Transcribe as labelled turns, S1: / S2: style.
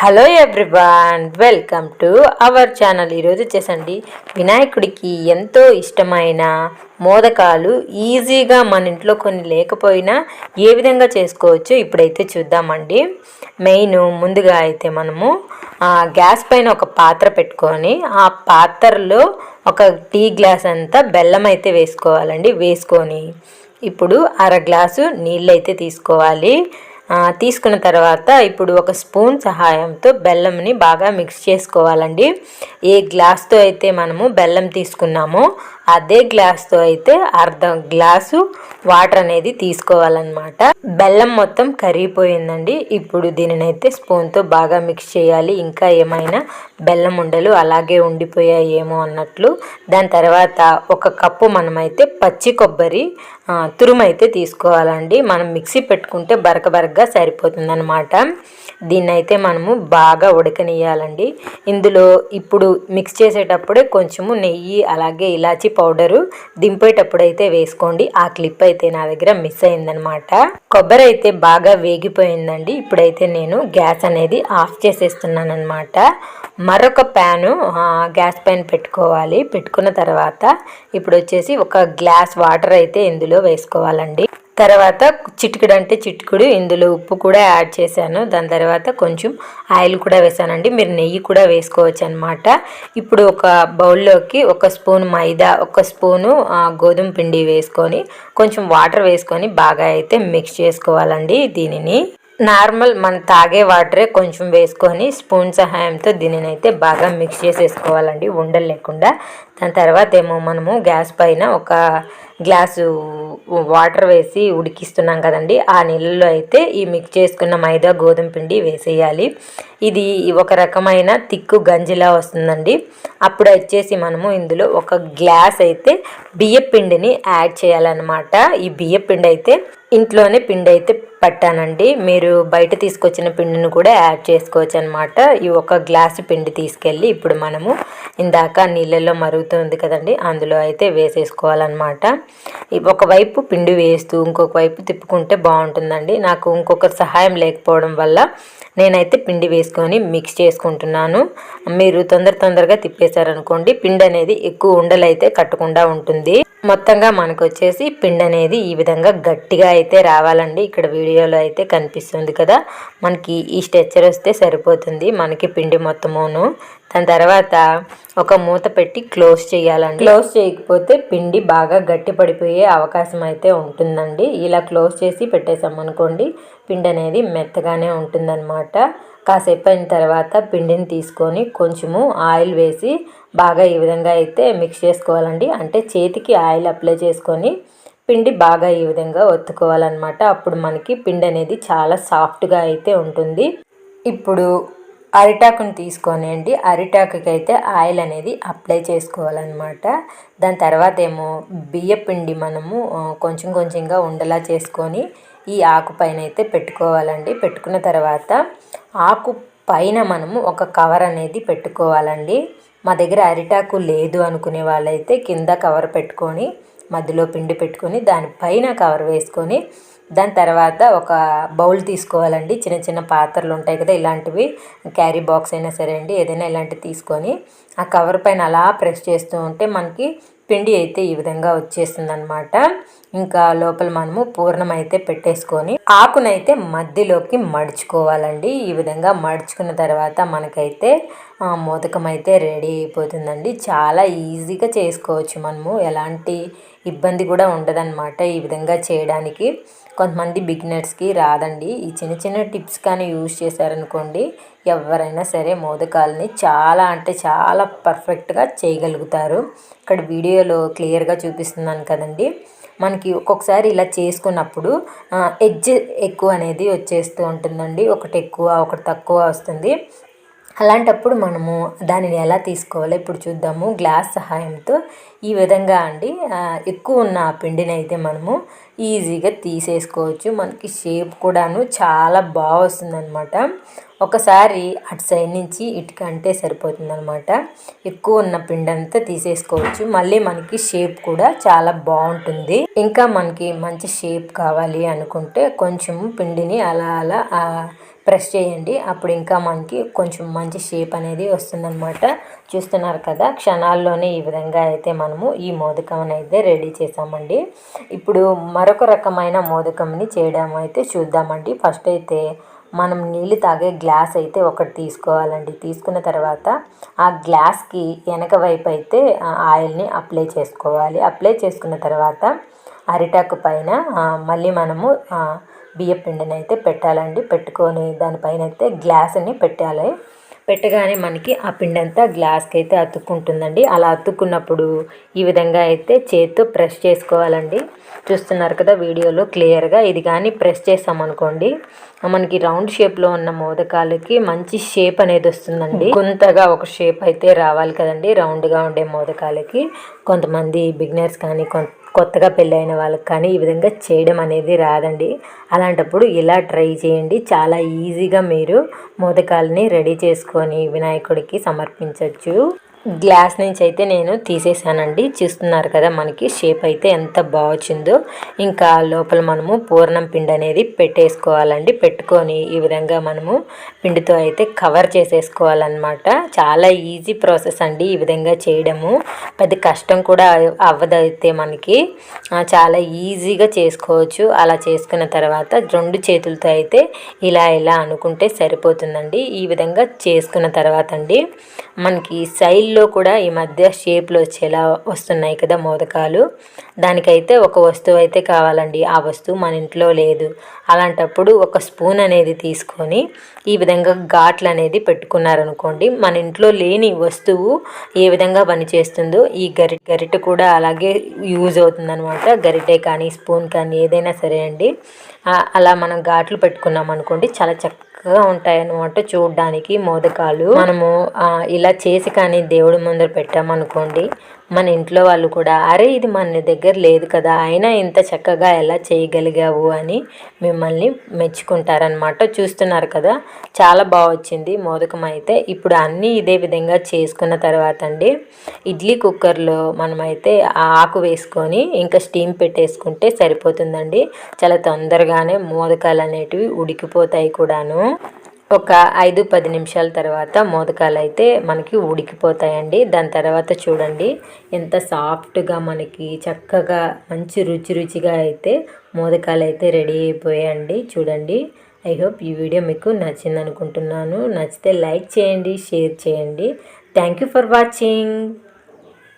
S1: Hello everyone welcome to our channel ఈరోజు వచ్చేసండి. వినాయకుడికి ఎంతో ఇష్టమైన మోదకాలు ఈజీగా మన ఇంట్లో కొన్ని లేకపోయినా ఏ విధంగా చేసుకోవచ్చో ఇప్పుడైతే చూద్దామండి. మెయిన్ ముందుగా అయితే మనము ఆ, గ్యాస్ పైన ఒక పాత్ర పెట్టుకొని ఆ పాత్రలో ఒక టీ గ్లాస్ అంతా బెల్లం అయితే వేసుకోవాలండి. వేసుకొని ఇప్పుడు అర గ్లాసు నీళ్ళు అయితే తీసుకోవాలి. తీసుకున్న తర్వాత ఇప్పుడు ఒక స్పూన్ సహాయంతో బెల్లంని బాగా మిక్స్ చేసుకోవాలండి. ఏ గ్లాస్తో అయితే మనము బెల్లం తీసుకున్నామో అదే గ్లాస్తో అయితే అర్ధం గ్లాసు వాటర్ అనేది తీసుకోవాలన్నమాట. బెల్లం మొత్తం కరిగిపోయిందండి. ఇప్పుడు దీనిని అయితే స్పూన్తో బాగా మిక్స్ చేయాలి. ఇంకా ఏమైనా బెల్లం ఉండలు అలాగే ఉండిపోయాయేమో అన్నట్లు. దాని తర్వాత ఒక కప్పు మనమైతే పచ్చి కొబ్బరి తురుమైతే అయితే తీసుకోవాలండి. మనం మిక్సీ పెట్టుకుంటే బరక బరకగా సరిపోతుంది అనమాట దీన్ని అయితే మనము బాగా ఉడకనియాలండి ఇందులో ఇప్పుడు మిక్స్ చేసేటప్పుడే కొంచెము నెయ్యి అలాగే ఇలాచి పౌడరు దింపేటప్పుడు అయితే వేసుకోండి. ఆ క్లిప్ అయితే నా దగ్గర మిస్ అయిందనమాట కొబ్బరి అయితే బాగా వేగిపోయిందండి. ఇప్పుడైతే నేను గ్యాస్ అనేది ఆఫ్ చేసేస్తున్నాను అనమాట మరొక ప్యాను గ్యాస్ పైన పెట్టుకోవాలి. పెట్టుకున్న తర్వాత ఇప్పుడు వచ్చేసి ఒక గ్లాస్ వాటర్ అయితే ఇందులో వేసుకోవాలండి. తర్వాత చిటికుడు అంటే చిటికుడు ఇందులో ఉప్పు కూడా యాడ్ చేశాను. దాని తర్వాత కొంచెం ఆయిల్ కూడా వేసానండి. మీరు నెయ్యి కూడా వేసుకోవచ్చు అనమాట ఇప్పుడు ఒక బౌల్లోకి ఒక స్పూన్ మైదా ఒక స్పూను గోధుమ పిండి వేసుకొని కొంచెం వాటర్ వేసుకొని బాగా అయితే మిక్స్ చేసుకోవాలండి దీనిని. నార్మల్ మన తాగే వాటరే కొంచెం వేసుకొని స్పూన్ సహాయంతో దీనిని అయితే బాగా మిక్స్ చేసేసుకోవాలండి ఉండలు లేకుండా. దాని తర్వాత ఏమో మనము గ్యాస్ పైన ఒక గ్లాసు వాటర్ వేసి ఉడికిస్తున్నాం కదండి ఆ నీళ్ళలో అయితే ఈ మిక్స్ చేసుకున్న మైదా గోధుమ పిండి వేసేయాలి. ఇది ఒక రకమైన తిక్కు గంజిలా వస్తుందండి. అప్పుడు వచ్చేసి మనము ఇందులో ఒక గ్లాస్ అయితే బియ్య పిండిని యాడ్ చేయాలన్నమాట. ఈ బియ్య పిండి అయితే ఇంట్లోనే పిండి అయితే పట్టానండి. మీరు బయట తీసుకొచ్చిన పిండిని కూడా యాడ్ చేసుకోవచ్చు అనమాట ఈ ఒక గ్లాసు పిండి తీసుకెళ్ళి ఇప్పుడు మనము ఇందాక నీళ్ళల్లో మరుగుతుంది కదండి అందులో అయితే వేసేసుకోవాలన్నమాట. ఒకవైపు పిండి వేస్తూ ఇంకొక వైపు తిప్పుకుంటే బాగుంటుందండి. నాకు ఇంకొకరి సహాయం లేకపోవడం వల్ల నేనైతే పిండి వేసుకొని మిక్స్ చేసుకుంటున్నాను. మీరు తొందర తొందరగా తిప్పేశారనుకోండి పిండి అనేది ఎక్కువ ఉండలైతే కట్టకుండా ఉంటుంది. మొత్తంగా మనకు వచ్చేసి పిండి అనేది ఈ విధంగా గట్టిగా అయితే రావాలండి. ఇక్కడ వీడియోలో అయితే కనిపిస్తుంది కదా మనకి ఈ స్ట్రెచ్చర్ వస్తే సరిపోతుంది మనకి పిండి మొత్తమును. దాని తర్వాత ఒక మూత పెట్టి క్లోజ్ చేయాలండి. క్లోజ్ చేయకపోతే పిండి బాగా గట్టి పడిపోయే అవకాశం అయితే ఉంటుందండి. ఇలా క్లోజ్ చేసి పెట్టేసామనుకోండి పిండి అనేది మెత్తగానే ఉంటుందన్నమాట. కాసేపు అయిన తర్వాత పిండిని తీసుకొని కొంచెము ఆయిల్ వేసి బాగా ఈ విధంగా అయితే మిక్స్ చేసుకోవాలండి. అంటే చేతికి ఆయిల్ అప్లై చేసుకొని పిండి బాగా ఈ విధంగా ఒత్తుకోవాలన్నమాట. అప్పుడు మనకి పిండి అనేది చాలా సాఫ్ట్గా అయితే ఉంటుంది. ఇప్పుడు అరిటాకుని తీసుకోనండి అండి. అరిటాకుకి అయితే ఆయిల్ అనేది అప్లై చేసుకోవాలన్నమాట. దాని తర్వాత ఏమో బియ్య పిండి మనము కొంచెం కొంచెంగా ఉండలా చేసుకొని ఈ ఆకు పైన అయితే పెట్టుకోవాలండి. పెట్టుకున్న తర్వాత ఆకు పైన మనము ఒక కవర్ అనేది పెట్టుకోవాలండి. మా దగ్గర అరిటాకు లేదు అనుకునే వాళ్ళైతే కింద కవర్ పెట్టుకొని మధ్యలో పిండి పెట్టుకొని దానిపైన కవర్ వేసుకొని దాని తర్వాత ఒక బౌల్ తీసుకోవాలండి. చిన్న చిన్న పాత్రలు ఉంటాయి కదా ఇలాంటివి. క్యారీ బాక్స్ అయినా సరే అండి ఏదైనా ఇలాంటివి తీసుకొని ఆ కవర్ పైన అలా ప్రెస్ చేస్తూ ఉంటే మనకి పిండి అయితే ఈ విధంగా వచ్చేస్తుంది అనమాట ఇంకా లోపల మనము పూర్ణం అయితే పెట్టేసుకొని ఆకునైతే మధ్యలోకి మడుచుకోవాలండి. ఈ విధంగా మడుచుకున్న తర్వాత మనకైతే మోదకం అయితే రెడీ అయిపోతుందండి. చాలా ఈజీగా చేసుకోవచ్చు మనము. ఎలాంటి ఇబ్బంది కూడా ఉండదన్నమాట ఈ విధంగా చేయడానికి. కొంతమంది బిగినర్స్కి రాదండి. ఈ చిన్న చిన్న టిప్స్ కానీ యూజ్ చేశారనుకోండి ఎవరైనా సరే మోదకాలని చాలా అంటే చాలా పర్ఫెక్ట్గా చేయగలుగుతారు. ఇక్కడ వీడియోలో క్లియర్గా చూపిస్తున్నాను కదండి. మనకి ఒక్కొక్కసారి ఇలా చేసుకున్నప్పుడు ఎడ్జ్ ఎక్కువ అనేది వచ్చేస్తూ ఉంటుందండి. ఒకటి ఎక్కువ ఒకటి తక్కువ వస్తుంది. అలాంటప్పుడు మనము దానిని ఎలా తీసుకోవాలో ఇప్పుడు చూద్దాము. గ్లాస్ సహాయంతో ఈ విధంగా అండి. ఎక్కువ ఉన్న పిండిని అయితే మనము ఈజీగా తీసేసుకోవచ్చు. మనకి షేప్ కూడాను చాలా బాగా వస్తుందన్నమాట. ఒకసారి అటు సైడ్ నుంచి ఇటుక అంటే సరిపోతుందనమాట ఎక్కువ ఉన్న పిండి అంతా తీసేసుకోవచ్చు. మళ్ళీ మనకి షేప్ కూడా చాలా బాగుంటుంది. ఇంకా మనకి మంచి షేప్ కావాలి అనుకుంటే కొంచెం పిండిని అలా అలా ప్రెస్ చేయండి. అప్పుడు ఇంకా మనకి కొంచెం మంచి షేప్ అనేది వస్తుందన్నమాట. చూస్తున్నారు కదా క్షణాల్లోనే ఈ విధంగా అయితే మనము ఈ మోదకం అయితే రెడీ చేసామండి ఇప్పుడు మరొక రకమైన మోదకంని చేయడం అయితే చూద్దామండి. ఫస్ట్ అయితే మనం నీళ్ళు తాగే గ్లాస్ అయితే ఒకటి తీసుకోవాలండి. తీసుకున్న తర్వాత ఆ గ్లాస్కి వెనక వైపు అయితే ఆయిల్ని అప్లై చేసుకోవాలి. అప్లై చేసుకున్న తర్వాత అరిటాకు పైన మళ్ళీ మనము బియ్యపిండిని అయితే పెట్టాలండి. పెట్టుకొని దానిపైన అయితే గ్లాస్ని పెట్టాలి. పెట్టగానే మనకి ఆ పిండి అంతా గ్లాస్కి అయితే అతుక్కుంటుందండి. అలా అతుక్కున్నప్పుడు ఈ విధంగా అయితే చేతితో ప్రెస్ చేసుకోవాలండి. చూస్తున్నారు కదా వీడియోలో క్లియర్గా. ఇది కానీ ప్రెస్ చేసామనుకోండి మనకి రౌండ్ షేప్లో ఉన్న మోదకాలకి మంచి షేప్ అనేది వస్తుందండి. కొంతగా ఒక షేప్ అయితే రావాలి కదండి రౌండ్గా ఉండే మోదకాలకి. కొంతమంది బిగినర్స్ కానీ కొంత కొత్తగా పెళ్ళైన వాళ్ళకి కానీ ఈ విధంగా చేయడం అనేది రాదండి. అలాంటప్పుడు ఇలా ట్రై చేయండి. చాలా ఈజీగా మీరు మోదకాలని రెడీ చేసుకొని వినాయకుడికి సమర్పించవచ్చు గ్లాస్ నుంచి అయితే నేను తీసేసానండి. చూస్తున్నారు కదా మనకి షేప్ అయితే ఎంత బాగుచ్చిందో. ఇంకా లోపల మనము పూర్ణం పిండి అనేది పెట్టేసుకోవాలండి. పెట్టుకొని ఈ విధంగా మనము పిండితో అయితే కవర్ చేసేసుకోవాలన్నమాట. చాలా ఈజీ ప్రాసెస్ అండి ఈ విధంగా చేయడము. పెద్ద కష్టం కూడా అవ్వదైతే మనకి. చాలా ఈజీగా చేసుకోవచ్చు. అలా చేసుకున్న తర్వాత రెండు చేతులతో అయితే ఇలా ఇలా అనుకుంటే సరిపోతుందండి. ఈ విధంగా చేసుకున్న తర్వాత అండి మనకి సైడ్లో కూడా ఈ మధ్య షేప్లు వచ్చేలా వస్తున్నాయి కదా మోదకాలు. దానికైతే ఒక వస్తువు అయితే కావాలండి. ఆ వస్తువు మన ఇంట్లో లేదు. అలాంటప్పుడు ఒక స్పూన్ అనేది తీసుకొని ఈ విధంగా ఘాట్లు అనేది పెట్టుకున్నారనుకోండి మన ఇంట్లో లేని వస్తువు ఏ విధంగా పనిచేస్తుందో ఈ గరి గరిటె కూడా అలాగే యూజ్ అవుతుందన్నమాట. గరిటే కానీ స్పూన్ కానీ ఏదైనా సరే అండి. అలా మనం ఘాట్లు పెట్టుకున్నాం అనుకోండి చాలా చక్కగా ఉంటాయన్నమాట చూడడానికి మోదకాలు. మనము ఇలా చేసి కానీ దేవుడి ముందర పెట్టామనుకోండి మన ఇంట్లో వాళ్ళు కూడా అరే ఇది మన దగ్గర లేదు కదా అయినా ఇంత చక్కగా ఎలా చేయగలిగావు? అని మిమ్మల్ని మెచ్చుకుంటారనమాట చూస్తున్నారు కదా చాలా బాగా వచ్చింది మోదకం అయితే. ఇప్పుడు అన్నీ ఇదే విధంగా చేసుకున్న తర్వాత అండి ఇడ్లీ కుక్కర్లో మనమైతే ఆకు వేసుకొని ఇంకా స్టీమ్ పెట్టేసుకుంటే సరిపోతుందండి. చాలా తొందరగానే మోదకాలు అనేటివి ఉడికిపోతాయి కూడాను. ఒక ఐదు పది నిమిషాల తర్వాత మోదకాలు అయితే మనకి ఉడికిపోతాయండి. దాని తర్వాత చూడండి ఎంత సాఫ్ట్గా మనకి చక్కగా మంచి రుచి రుచిగా అయితే మోదకాలు అయితే రెడీ అయిపోయాయండి. చూడండి ఐ హోప్ ఈ వీడియో మీకు నచ్చింది అనుకుంటున్నాను నచ్చితే లైక్ చేయండి షేర్ చేయండి. Thank you for watching.